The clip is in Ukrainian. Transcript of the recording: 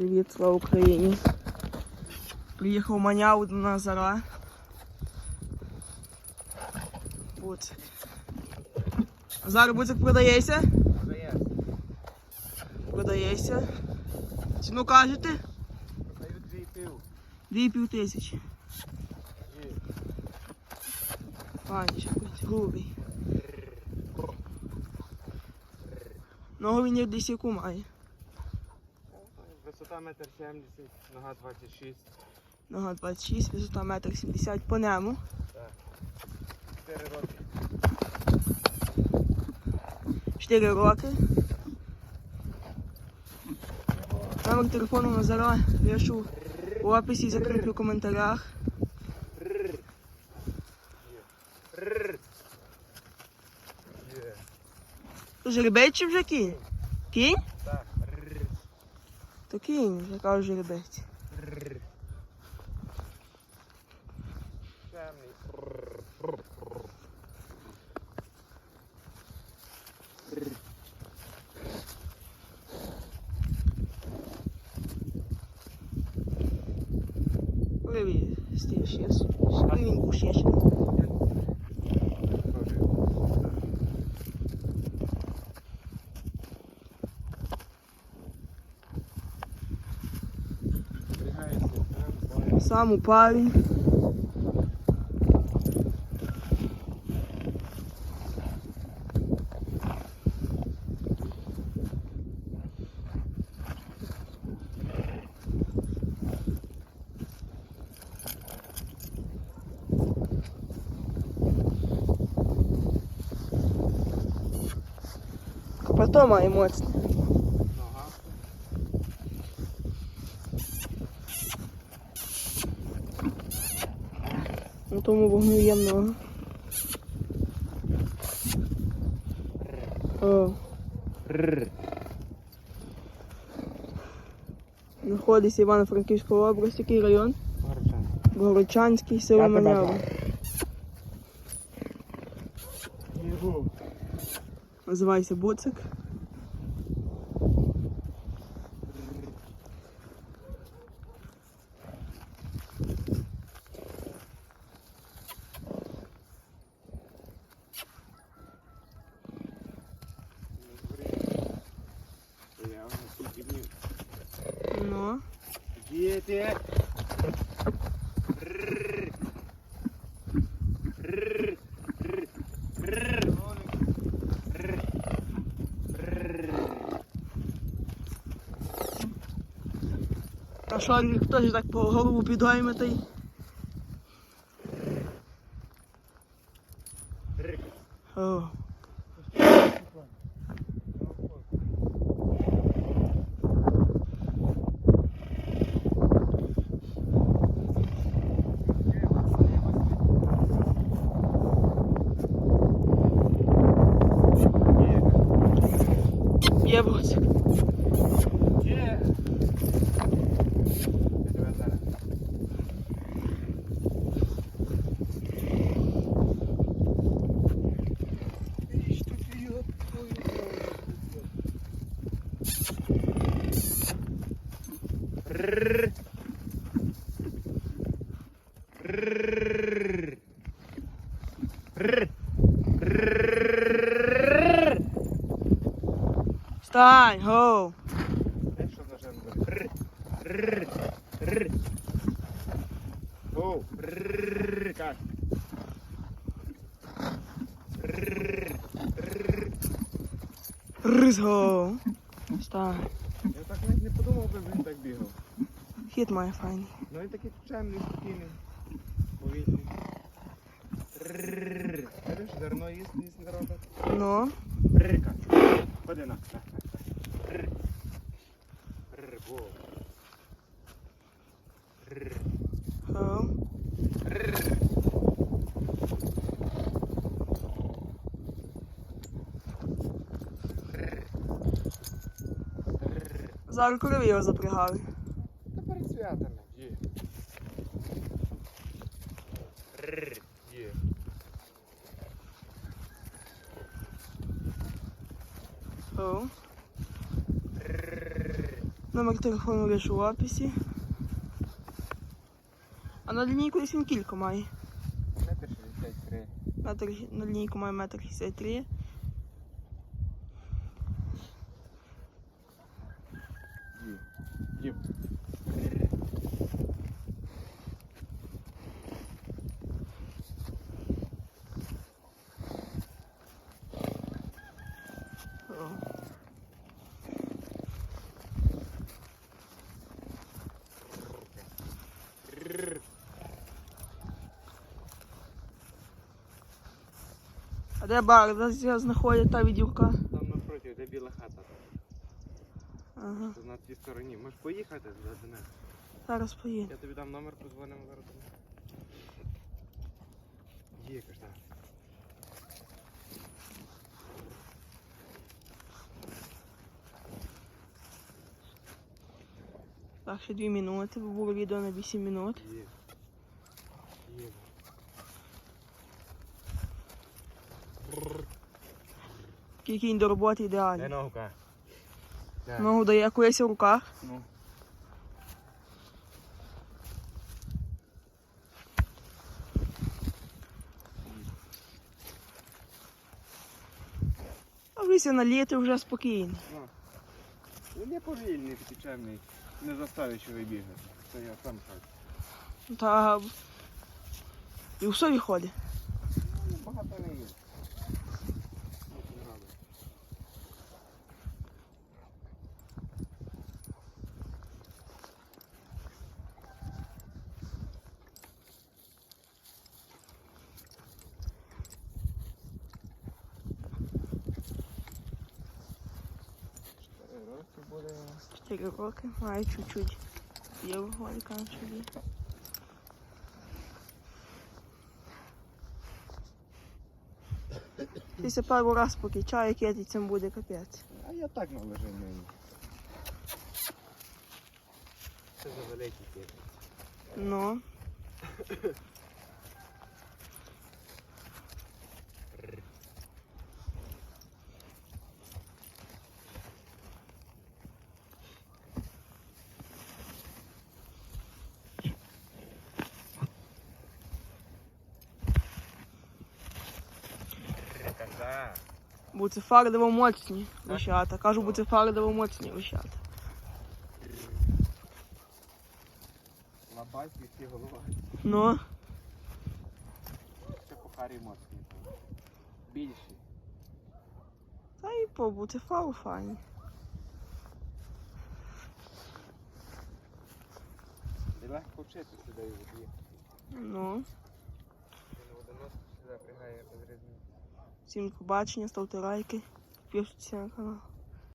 Привіт, слава Україні. Приїхав маняв до Назара. Буцик. Зараз буцик продається? Продається. Продається. Ціну кажете? Продають дві і пів. Дві пів тисячі. Хоч грубий. Ногу він десь яку має. Висота метр сімдесят, нога 26. Нога 26, висота метр 70 по нему. Так. 4 роки. 4 роки. Номер телефону Назара пишу в описі, закріплю в коментарях. Жеребець чи вже кінь? Кінь? Так. Рррр. То кінь, вже кажу жеребець. Рррр. Темний. Рррр. Рррр. Рррр. Привіт, Сам у парі. Капато має моцне. Нога. На тому вогню є много. О, знаходиться Івано-Франківська область, який район? Горочанський, село Маняво. Називається Буцик. Діти. а що хто ж так по голову підгойме та й О. Є Буцик. Рррр. Рис, гоу. Встань. Я так навіть не подумав, би він так бігав. Хід має файний. Ну він такий чемний, спокійний. Повільний. Рррр. Видиш, зерно їсть, їсть народа. Ну, Рррка. Ходи на. Зараз коли його запрягали. Та перед святами. Є. Є. Гоу. Номер телефону лише в описі. А на лінійку десь він кілька має. Метр 63. Метр, на лінійку має метр 63. Їв. Їв. О. А де бар? Де знаходять та відділка? Там напроти, де біла хата. Ага, Це на тій стороні. Можеш поїхати до мене. зараз поїду. Я тобі дам номер, позвонимо зараз. Є кашта. Так, ще 2 минути, бо було відео на 8 минут. Є. Є. Кінь до роботи Дай Ідеально. ногука. Ногу дає колись в руках. Ну. А вися на літо вже спокійно. Ну. Він є повільний, такий чемний. Не заставить що вибігати. Це я сам кажу. Та і все виходить. Ну, Багато не є. Буде. 4 роки, має чуть-чуть. Є виходить на собі. Після пару раз поки чай китицям буде капець. А я так наложив мені. Це за великий кит. Ну. Буцефардово моцні лишата. Кажу, буцефардово моцні лишата. Лабайський всі голова. Ну, Це пухарі моцні. Більші. та і по буцефару файні. І легко вчити сюди і. Ну, Він сюди пригає без різниці. Всім побачення, ставте лайки, підписуйтесь на канал.